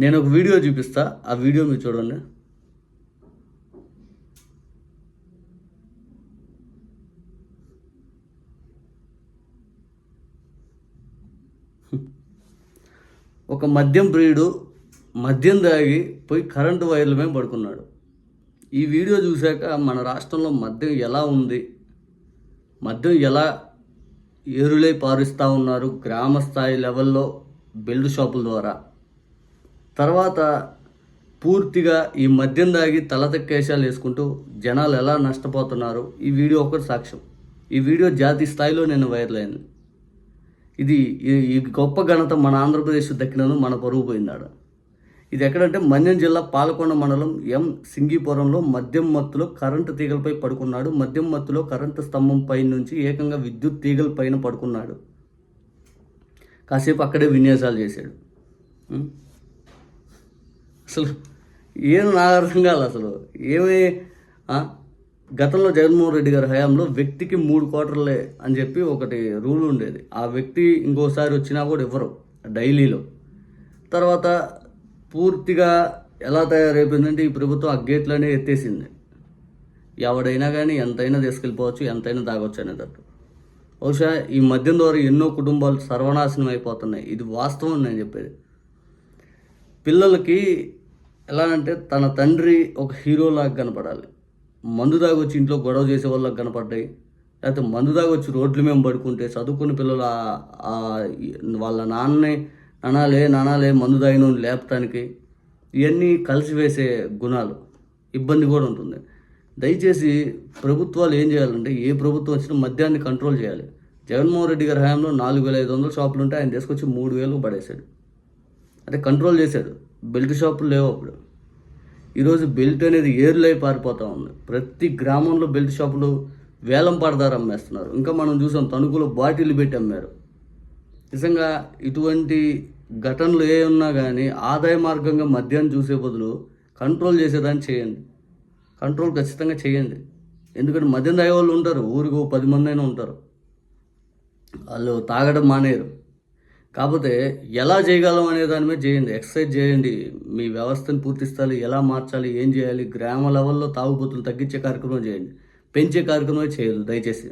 నేను ఒక వీడియో చూపిస్తా. ఆ వీడియో మీరు చూడండి. ఒక మద్యం ప్రియుడు మద్యం తాగి పోయి కరెంటు వైర్ల మీద పడుకున్నాడు. ఈ వీడియో చూశాక మన రాష్ట్రంలో మద్యం ఎలా ఉంది? మద్యం ఎలా ఏరులై పారుస్తూ ఉన్నారు? గ్రామ స్థాయి లెవెల్లో బెల్ట్ షాపుల ద్వారా. తర్వాత పూర్తిగా ఈ మద్యం దాగి తలతెక్కేషాలు వేసుకుంటూ జనాలు ఎలా నష్టపోతున్నారు ఈ వీడియో ఒకటి సాక్ష్యం. ఈ వీడియో జాతీయ స్థాయిలో నేను వైరల్ అయింది ఇది ఈ- గొప్ప ఘనత మన ఆంధ్రప్రదేశ్ దక్కినను మన పరుగు పోయిందాడు. ఇది ఎక్కడంటే మన్యం జిల్లా పాలకొండ మండలం ఎం సింగిపురంలో మద్యం మత్తులో కరెంటు తీగలపై పడుకున్నాడు. మద్యం మత్తులో కరెంటు స్తంభం పై నుంచి ఏకంగా విద్యుత్ తీగల పైన పడుకున్నాడు. కాసేపు అక్కడే విన్యాసాలు చేశాడు. అసలు ఏం నాకు అర్థం కాదు అసలు? ఏమి గతంలో జగన్మోహన్ రెడ్డి గారి హయాంలో వ్యక్తికి మూడు క్వార్టర్లే అని చెప్పి ఒకటి రూల్ ఉండేది. ఆ వ్యక్తి ఇంకోసారి వచ్చినా కూడా ఇవ్వరు డైలీలో. తర్వాత పూర్తిగా ఎలా తయారైపోయిందంటే ఈ ప్రభుత్వం ఆ గేట్లనే ఎత్తేసింది. ఎవడైనా కానీ ఎంతైనా తీసుకెళ్ళిపోవచ్చు ఎంతైనా తాగొచ్చు అనేటట్టు. బహుశా ఈ మద్యం ద్వారా ఎన్నో కుటుంబాలు సర్వనాశనం అయిపోతున్నాయి. ఇది వాస్తవం నేను చెప్పేది. పిల్లలకి ఎలా అంటే తన తండ్రి ఒక హీరోలాగా కనపడాలి. మందు తాగొచ్చి ఇంట్లో గొడవ చేసే వాళ్ళకి కనపడ్డాయి. లేకపోతే మందు తాగొచ్చి రోడ్ల మేము పడుకుంటే చదువుకున్న పిల్లలు వాళ్ళ నాన్నే నానాలే నానాలే మందు తాగిన లేపటానికి. ఇవన్నీ కలిసి వేసే గుణాలు ఇబ్బంది కూడా ఉంటుంది. దయచేసి ప్రభుత్వాలు ఏం చేయాలంటే ఏ ప్రభుత్వం వచ్చినా మద్యాన్ని కంట్రోల్ చేయాలి. జగన్మోహన్ రెడ్డి గారి హయాంలో నాలుగు వేల ఐదు వందల షాపులు ఉంటే ఆయన తీసుకొచ్చి మూడు వేలు పడేశాడు. అంటే కంట్రోల్ చేశాడు. బెల్ట్ షాపులు లేవు అప్పుడు. ఈరోజు బెల్ట్ అనేది ఏర్లై పారిపోతూ ఉంది. ప్రతి గ్రామంలో బెల్ట్ షాపులు వేలం పడదారు అమ్మేస్తున్నారు. ఇంకా మనం చూసాం తణుకులో బాటిల్ పెట్టి అమ్మారు. నిజంగా ఇటువంటి ఘటనలు ఏ ఉన్నా కానీ ఆదాయ మార్గంగా మద్యాన్ని చూసే బదులు కంట్రోల్ చేసేదాన్ని చేయండి. కంట్రోల్ ఖచ్చితంగా చేయండి. ఎందుకంటే మద్యం తాగే వాళ్ళు ఉంటారు. ఊరికి ఓ పది మంది అయినా ఉంటారు. వాళ్ళు తాగడం మానేరు కాకపోతే ఎలా చేయగలం అనే దాని మీద చేయండి. ఎక్సర్సైజ్ చేయండి. మీ వ్యవస్థను పూర్తిస్తాలి ఎలా మార్చాలి ఏం చేయాలి గ్రామ లెవెల్లో తాగుబోతులు తగ్గించే కార్యక్రమం చేయండి. పెంచే కార్యక్రమం చేయదు దయచేసి.